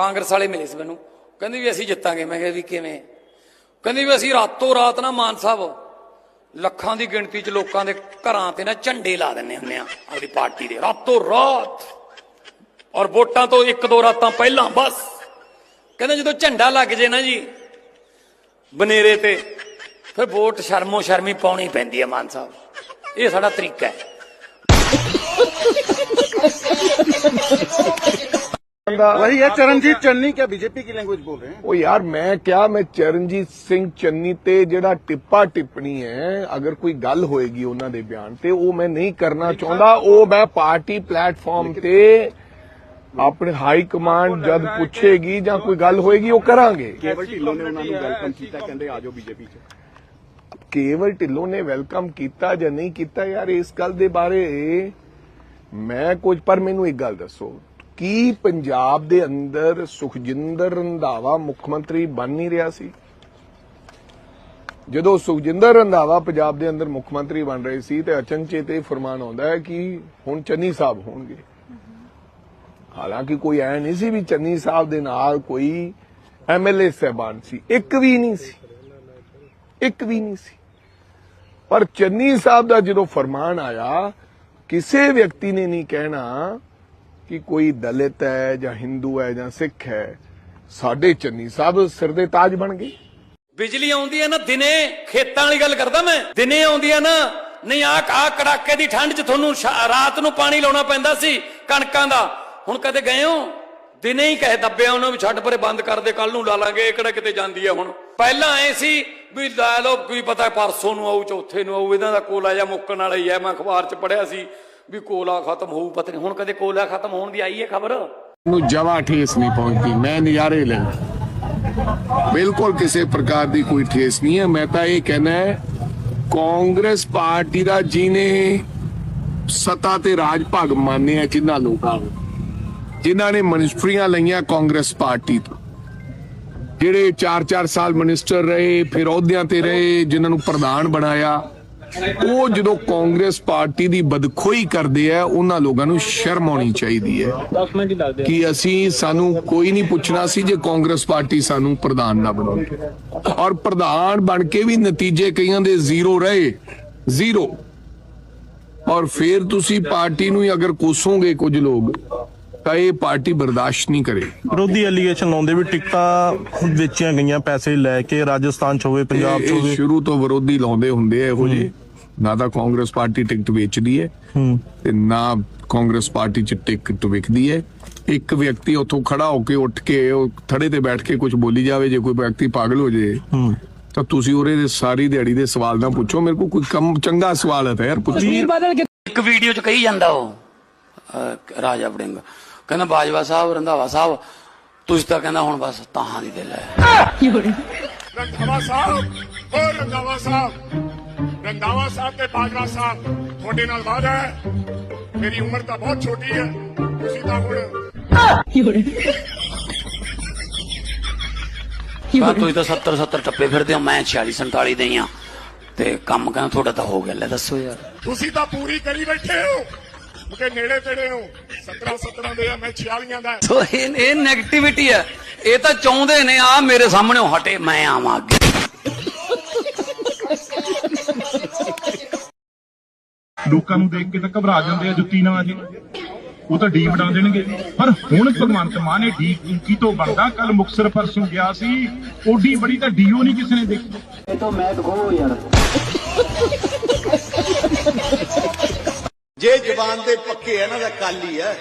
ਕਾਂਗਰਸ ਵਾਲੇ ਮਿਲੇ ਸੀ ਮੈਨੂੰ। ਕਹਿੰਦੇ ਵੀ ਅਸੀਂ ਜਿੱਤਾਂਗੇ। ਮੈਂ ਕਿਹਾ ਵੀ ਕਿਵੇਂ? ਕਹਿੰਦੇ ਵੀ ਅਸੀਂ ਰਾਤੋਂ ਰਾਤ ਨਾ ਮਾਨ ਸਾਹਿਬ, ਲੱਖਾਂ ਦੀ ਗਿਣਤੀ 'ਚ ਲੋਕਾਂ ਦੇ ਘਰਾਂ ਤੇ ਨਾ ਝੰਡੇ ਲਾ ਦਿੰਨੇ ਹੁੰਦੇ ਆ ਆਪਣੀ ਪਾਰਟੀ ਦੇ। ਰਾਤੋਂ ਰਾਤ। ਔਰ ਵੋਟਾਂ ਤੋਂ ਇੱਕ ਦੋ ਰਾਤਾਂ ਪਹਿਲਾਂ ਬਸ। ਕਹਿੰਦੇ ਜਦੋਂ ਝੰਡਾ ਲੱਗ ਜੇ ਨਾ ਜੀ, ਬਨੇਰੇ ਤੇ, ਫਿਰ ਵੋਟ ਸ਼ਰਮੋ ਸ਼ਰਮੀ ਪਾਉਣੀ ਪੈਂਦੀ ਹੈ ਮਾਨ ਸਾਹਿਬ। ਇਹ ਸਾਡਾ ਤਰੀਕਾ ਹੈ। वही है चरणजीत चन्नी क्या बीजेपी की लैंग्वेज बोल रहे हैं ਉਹ ਯਾਰ ਮੈਂ ਕਿਹਾ ਮੈਂ ਚਰਨਜੀਤ ਸਿੰਘ ਚੰਨੀ ਤੇ ਜਿਹੜਾ ਟਿੱਪਾ ਟਿੱਪਣੀ ਹੈ ਅਗਰ ਕੋਈ ਗੱਲ ਹੋਏਗੀ ਉਹਨਾਂ ਦੇ ਬਿਆਨ ਤੇ ਉਹ ਮੈਂ ਨਹੀਂ ਕਰਨਾ ਚਾਹੁੰਦਾ ਉਹ ਮੈਂ ਪਾਰਟੀ ਪਲੇਟਫਾਰਮ ਤੇ ਆਪਣੇ ਹਾਈ ਕਮਾਂਡ ਜਦ ਪੁੱਛੇਗੀ ਜਾਂ ਕੋਈ ਗੱਲ ਹੋਏਗੀ ਉਹ ਕਰਾਂਗੇ ਕੇਵਲ ਢਿੱਲੋਂ ਨੇ ਉਹਨਾਂ ਨੂੰ ਵੈਲਕਮ ਕੀਤਾ ਕਹਿੰਦੇ ਆਜੋ ਬੀਜੇਪੀ ਚ ਕੇਵਲ ਢਿੱਲੋਂ ਨੇ ਵੈਲਕਮ ਕੀਤਾ ਜਾਂ ਨਹੀਂ ਕੀਤਾ ਯਾਰ ਇਸ ਗੱਲ ਦੇ ਬਾਰੇ ਮੈਂ ਕੁਝ ਪਰ ਮੈਨੂੰ ਇੱਕ ਗੱਲ ਦੱਸੋ ਕੀ ਪੰਜਾਬ ਦੇ ਅੰਦਰ ਸੁਖਜਿੰਦਰ ਰੰਧਾਵਾ ਮੁੱਖ ਮੰਤਰੀ ਬਣ ਨਹੀਂ ਰਿਹਾ ਸੀ? ਜਦੋਂ ਸੁਖਜਿੰਦਰ ਰੰਧਾਵਾ ਪੰਜਾਬ ਦੇ ਅੰਦਰ ਮੁੱਖ ਮੰਤਰੀ ਬਣ ਰਹੇ ਸੀ ਤੇ ਅਚਨਚੇਤ ਇਹ ਫਰਮਾਨ ਆਉਂਦਾ ਹੈ ਕਿ ਹੁਣ ਚੰਨੀ ਸਾਹਿਬ ਹੋਣਗੇ। ਹਾਲਾਂਕਿ ਕੋਈ ਐ ਨਹੀਂ ਸੀ ਵੀ ਚੰਨੀ ਸਾਹਿਬ ਦੇ ਨਾਲ ਕੋਈ ਐਮਐਲਏ ਸਹਿਬਾਨ ਸੀ। ਇੱਕ ਵੀ ਨਹੀਂ ਸੀ। ਇੱਕ ਵੀ ਨਹੀਂ ਸੀ। ਪਰ ਚੰਨੀ ਸਾਹਿਬ ਦਾ ਜਦੋਂ ਫਰਮਾਨ ਆਇਆ, ਕਿਸੇ ਵਿਅਕਤੀ ਨੇ ਨਹੀਂ ਕਹਿਣਾ ਕਿ ਕੋਈ ਦਲਿਤ ਹੈ ਜਾਂ ਹਿੰਦੂ ਹੈ ਜਾਂ ਸਿੱਖ ਹੈ, ਸਾਡੇ ਚੰਨੀ ਸਾਹਿਬ ਸਿਰ ਦੇ ਤਾਜ ਬਣ ਗਏ। ਬਿਜਲੀ ਆਉਂਦੀ ਹੈ ਨਾ ਦਿਨੇ, ਖੇਤਾਂ ਵਾਲੀ ਗੱਲ ਕਰਦਾ ਮੈਂ। ਦਿਨੇ ਆਉਂਦੀ ਹੈ ਨਾ, ਨਹੀਂ ਆ ਆ ਕੜਾਕੇ ਦੀ ਠੰਡ 'ਚ ਤੁਹਾਨੂੰ ਰਾਤ ਨੂੰ ਪਾਣੀ ਲਾਉਣਾ ਪੈਂਦਾ ਸੀ ਕਣਕਾਂ ਦਾ। ਹੁਣ ਕਦੇ ਗਏ ਹੋ? ਦਿਨੇ ਹੀ ਕਹੇ ਦੱਬਿਆ ਉਹਨਾਂ ਵੀ ਛੱਡ ਪਰੇ ਬੰਦ ਕਰ ਦੇ ਕੱਲ ਨੂੰ ਲਾ ਲਾਂਗੇ, ਇਹ ਕਿਹੜਾ ਕਿਤੇ ਜਾਂਦੀ ਹੈ ਹੁਣ? ਪਹਿਲਾਂ ਐ ਸੀ ਵੀ ਲੈ ਲਓ ਕੀ ਪਤਾ ਪਰਸੋਂ ਨੂੰ ਆਊ, ਚੌਥੇ ਨੂੰ ਆਊ, ਇਹਨਾਂ ਦਾ ਕੋਲਾ ਜਾਂ, ਮੁੱਕਣ ਵਾਲਾ ਹੀ ਹੈ, ਮੈਂ ਅਖਬਾਰ 'ਚ ਪੜਿਆ ਸੀ। ਵੀ ਕੋਲਾ ਖਤਮ ਹੋਊ, ਪਤਾ ਨਹੀਂ, ਹੁਣ ਕਦੇ ਕੋਲਾ ਖਤਮ ਹੋਣ ਦੀ ਆਈ ਹੈ ਖਬਰ? ਨੂੰ ਜਵਾ ਠੇਸ ਨਹੀਂ ਪਹੁੰਚਦੀ, ਮੈਂ ਨਜ਼ਾਰੇ ਲੈ ਬਿਲਕੁਲ ਕਿਸੇ ਪ੍ਰਕਾਰ ਦੀ ਕੋਈ ਠੇਸ ਨਹੀਂ ਹੈ। ਮੈਂ ਤਾਂ ਇਹ ਕਹਿਣਾ ਹੈ, ਕਾਂਗਰਸ ਪਾਰਟੀ ਦਾ ਜਿਹਨੇ ਸਤਾ ਤੇ ਰਾਜ ਭਾਗ ਮੰਨਿਆ ਜਿਨ੍ਹਾਂ ਲੋਕਾਂ ਨੂੰ, ਜਿਨ੍ਹਾਂ ਨੇ ਮਨਿਸਟਰੀਆਂ ਲਈਆਂ ਕਾਂਗਰਸ ਪਾਰਟੀ ਤੋਂ, ਜਿਹੜੇ 4-4 ਸਾਲ ਮਿਨਿਸਟਰ ਰਹੇ, ਫਿਰ ਅਹੁਦਿਆਂ ਤੇ ਰਹੇ, ਜਿਨ੍ਹਾਂ ਨੂੰ ਪ੍ਰਧਾਨ ਬਣਾਇਆ ਉਹ ਜਦੋਂ ਕਾਂਗਰਸ ਪਾਰਟੀ ਦੀ ਬਦਖੋਈ ਕਰਦੇ ਆ ਉਹਨਾਂ ਲੋਕਾਂ ਨੂੰ ਸ਼ਰਮ ਆਉਣੀ ਚਾਹੀਦੀ ਹੈ। ਕਿ ਅਸੀਂ ਸਾਨੂੰ ਕੋਈ ਨਹੀਂ ਪੁੱਛਣਾ ਸੀ ਜੇ ਕਾਂਗਰਸ ਪਾਰਟੀ ਸਾਨੂੰ ਪ੍ਰਧਾਨ ਨਾ ਬਣਾਉਂਦੀ ਔਰ ਪ੍ਰਧਾਨ ਬਣ ਕੇ ਵੀ ਨਤੀਜੇ ਕਈਆਂ ਦੇ ਜ਼ੀਰੋ ਰਹੇ ਜ਼ੀਰੋ। ਔਰ ਫਿਰ ਤੁਸੀਂ ਪਾਰਟੀ ਨੂੰ ਹੀ ਅਗਰ ਕੋਸੋਗੇ ਕੁਝ ਲੋਕ ਤਾਂ ਇਹ ਪਾਰਟੀ ਬਰਦਾਸ਼ਤ ਨਹੀਂ ਕਰੇ। ਵਿਰੋਧੀ ਐਲੀਗੇਸ਼ਨ ਲਾਉਂਦੇ ਵੀ ਟਿਕਟਾਂ ਵੇਚੀਆਂ ਗਈਆਂ ਪੈਸੇ ਲੈ ਕੇ ਰਾਜਸਥਾਨ ਚ ਹੋਵੇ ਪੰਜਾਬ ਚ ਹੋਵੇ। ਸ਼ੁਰੂ ਤੋਂ ਵਿਰੋਧੀ ਲਾਉਂਦੇ ਹੁੰਦੇ ਆ ਇਹੋ ਜਿਹੇ। ਨਾ ਤਾਂ ਕਾਂਗਰਸ ਪਾਰਟੀ ਟਿਕਟ ਵੇਚਦੀ ਹੈ ਤੇ ਨਾ ਕਾਂਗਰਸ ਪਾਰਟੀ ਚ ਟਿਕਟ ਵਿਕਦੀ ਹੈ। ਇੱਕ ਵਿਅਕਤੀ ਉੱਥੋਂ ਖੜਾ ਹੋ ਕੇ ਉੱਠ ਕੇ ਉਹ ਥੜੇ ਤੇ ਬੈਠ ਕੇ ਕੁਝ ਬੋਲੀ ਜਾਵੇ ਜੇ ਕੋਈ ਵਿਅਕਤੀ ਪਾਗਲ ਹੋ ਜੇ ਤਾਂ ਤੁਸੀਂ ਉਹਦੇ ਦੇ ਸਾਰੀ ਦਿਹਾੜੀ ਦੇ ਸਵਾਲ ਨਾ ਪੁੱਛੋ। ਮੇਰੇ ਕੋਲ ਕੋਈ ਕੰਮ ਚੰਗਾ ਸਵਾਲ ਹੈ ਤਾਂ ਯਾਰ ਪੁੱਛੋ। ਇੱਕ ਵੀਡੀਓ 'ਚ ਕਹੀ ਜਾਂਦਾ ਉਹ ਰਾਜਾ ਵੜਿੰਗ। ਕਹਿੰਦਾ ਬਾਜਵਾ ਸਾਹਿਬ ਰੰਧਾਵਾ ਸਾਹਿਬ ਤੁਸੀਂ ਤਾਂ ਕਹਿੰਦਾ ਹੁਣ ਬਸ ਤਾਹਾਂ ਦੀ ਦਿਲ ਹੈ। ਰੰਧਾਵਾ ਸਾਹਿਬ ਹੋਰ ਰੰਧਾਵਾ ਸਾਹਿਬ। ਰੰਧਾਵਾ ਸਾਹਿਬ ਤੇ ਬਾਜਵਾ ਸਾਹਿਬ ਤੁਹਾਡੇ ਨਾਲ ਵਾਅਦਾ ਹੈ। ਮੇਰੀ ਉਮਰ ਤਾਂ ਬਹੁਤ ਛੋਟੀ ਹੈ। ਤੁਸੀਂ ਤਾਂ ਹੁਣ ਤਾਂ ਤੁਸੀਂ ਤਾਂ 70 70 ਟੱਪੇ ਫਿਰਦੇ ਹੋ ਮੈਂ 46 47 ਦੇ ਆ ਤੇ ਕੰਮ ਕਹਿੰਦਾ ਤੁਹਾਡਾ ਤਾਂ ਹੋ ਗਿਆ ਲੈ ਦੱਸੋ ਯਾਰ। ਤੁਸੀਂ ਤਾਂ ਪੂਰੀ ਕਰੀ ਬੈਠੇ ਹੋ। ਮੁਕੇ ਨੇੜੇ ਤੇੜੇ ਨੂੰ। 17 17 ਦੇ ਆ ਮੈਂ 46 ਦਾ। ਸੋ ਇਹ ਇਹ 네ਗੇਟਿਵਿਟੀ ਹੈ ਇਹ ਤਾਂ ਚਾਹੁੰਦੇ ਨੇ ਆ ਮੇਰੇ ਸਾਹਮਣੇ ਹਟੇ ਮੈਂ ਆਵਾਂ ਅੱਗੇ। ਲੋਕਾਂ ਨੂੰ ਦੇਖ ਕੇ ਤਾਂ ਘਬਰਾ ਜਾਂਦੇ ਆ ਜੁੱਤੀ ਨਾਲ ਜੀ। ਉਹ ਤਾਂ ਡੀ ਬਣਾ ਦੇਣਗੇ। ਪਰ ਹੁਣ ਭਗਵੰਤ ਮਾਨ ਨੇ ਡੀ ਕੀ ਤੋਂ ਬਣਦਾ। ਕੱਲ ਮੁਕਸਰ ਪਰਸੋਂ ਗਿਆ ਸੀ। ਓਡੀ ਬੜੀ ਤਾਂ ਡੀਓ ਨਹੀਂ ਕਿਸੇ ਨੇ ਦੇਖੀ। ਜੇ ਜ਼ਬਾਨ ਦੇ ਪੱਕੇ ਹੈ ਨਾ ਦਾ ਕਾਲੀ ਹੈ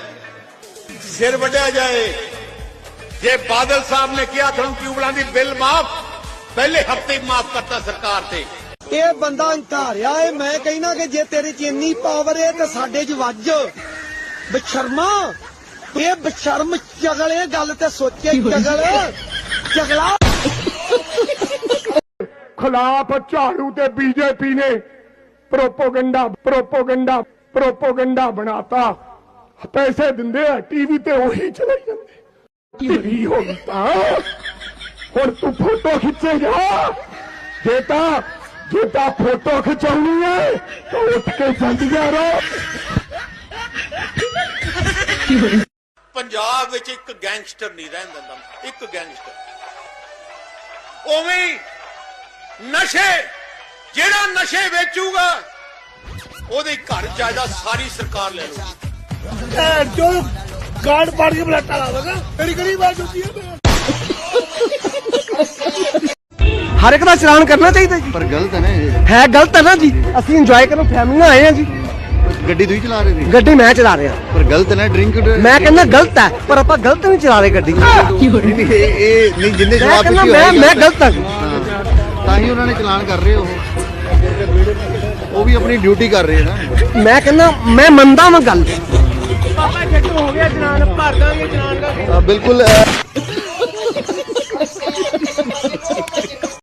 ਸਿਰ ਵੱਢਿਆ ਜਾਏ। ਜੇ ਬਾਦਲ ਸਾਹਿਬ ਨੇ ਕਿਹਾ ਤੁਹਾਨੂੰ ਟਿਊਬਲਾਂ ਦੀ ਬਿੱਲ ਮਾਫ ਪਹਿਲੇ ਹਫ਼ਤੇ ਮਾਫ ਕਰਤਾ ਸਰਕਾਰ ਤੇ। ਇਹ ਬੰਦਾ ਹੰਕਾਰਿਆ ਏ ਮੈਂ ਕਹਿਣਾ ਕਿ ਜੇ ਤੇਰੇ 'ਚ ਇੰਨੀ ਪਾਵਰ ਏ ਤੇ ਸਾਡੇ 'ਚ ਵੱਜ। ਬਸ਼ਰਮਾ ਇਹ ਬਸ਼ਰਮ ਚਗਲ ਇਹ ਗੱਲ ਤੇ ਸੋਚੇ ਚਗਲ। ਚਗਲਾ। ਖਿਲਾਫ ਝਾੜੂ ਤੇ ਬੀਜੇਪੀ ਨੇ ਪ੍ਰੋਪੋਗੰਡਾ ਪ੍ਰੋਪੋਗੰਡਾ। ਪ੍ਰੋਪੋਗੰਡਾ ਬਣਾਤਾ। ਪੈਸੇ ਦਿੰਦੇ ਆ ਟੀਵੀ ਤੇ ਉਹੀ ਚਲਾਈ ਜਾਂਦੇ। ਟੀਵੀ ਹੋ ਤਾਂ? ਹੁਣ ਤੂੰ ਫੋਟੋ ਖਿੱਚੇਗਾ ਜੇ। ਤਾਂ ਜੇ ਤਾਂ ਫੋਟੋ ਖਿਚਾਉਣੀ ਹੈ ਤਾਂ ਉੱਠ ਕੇ ਜਲਦੀ ਰਹੋ ਪੰਜਾਬ ਵਿੱਚ ਇੱਕ ਗੈਂਗਸਟਰ ਨਹੀਂ ਰਹਿਣ ਦਿੰਦਾ। ਇੱਕ ਗੈਂਗਸਟਰ। ਉਵੇਂ ਹੀ ਨਸ਼ੇ ਜਿਹੜਾ ਨਸ਼ੇ ਵੇਚੂਗਾ ਉਹਦੇ ਘਰ ਜਾਇਦਾਦ ਸਾਰੀ ਸਰਕਾਰ ਲੈ ਲਊਗੀ। ਜੋ ਕਾਰਡ ਪਾੜ ਕੇ ਬਲਾਟਾ ਲਾਵੇਗਾ ਤੇਰੀ ਕਿਹੜੀ ਵਾਰ ਜੁੱਤੀ ਹੈ? ਹਰ ਇੱਕ ਦਾ ਚਲਾਨ ਕਰਨਾ ਚਾਹੀਦਾ ਜੀ। ਪਰ ਗਲਤ ਹੈ ਨਾ ਇਹ। ਹੈ ਗਲਤ ਹੈ ਨਾ ਜੀ। ਅਸੀਂ ਇੰਜੋਏ ਕਰਨ ਫੈਮਿਲੀ ਨਾਲ ਆਏ ਆ ਜੀ। ਗੱਡੀ ਤੁਸੀਂ ਚਲਾ ਰਹੇ ਸੀ? ਗੱਡੀ ਮੈਂ ਚਲਾ ਰਿਹਾ। ਪਰ ਗਲਤ ਹੈ ਨਾ ਡਰਿੰਕ ਮੈਂ ਕਹਿੰਦਾ ਗਲਤ ਹੈ ਪਰ ਆਪਾਂ ਗਲਤ ਨਹੀਂ ਚਲਾ ਰਹੇ ਗੱਡੀ। ਇਹ ਇਹ ਨਹੀਂ ਜਿੰਨੇ ਮੈਂ ਜਵਾਬ ਮੈਂ ਮੈਂ ਗਲਤ ਹਾਂ। ਤਾਂ ਹੀ ਉਹਨਾਂ ਨੇ ਚਲਾਨ ਕਰ ਰਹੇ ਉਹ। ਉਹ ਵੀ ਆਪਣੀ ਡਿਊਟੀ ਕਰ ਰਹੇ ਨਾ। ਮੈਂ ਕਹਿੰਦਾ ਮੈਂ ਮੰਨਦਾ ਵਾਂ ਗੱਲ। ਪਾਪਾ ਛੱਡੋ ਹੋ ਗਿਆ ਚਲਾਨ ਭਰ ਦਾਂਗੇ ਚਲਾਨ ਦਾ। ਬਿਲਕੁਲ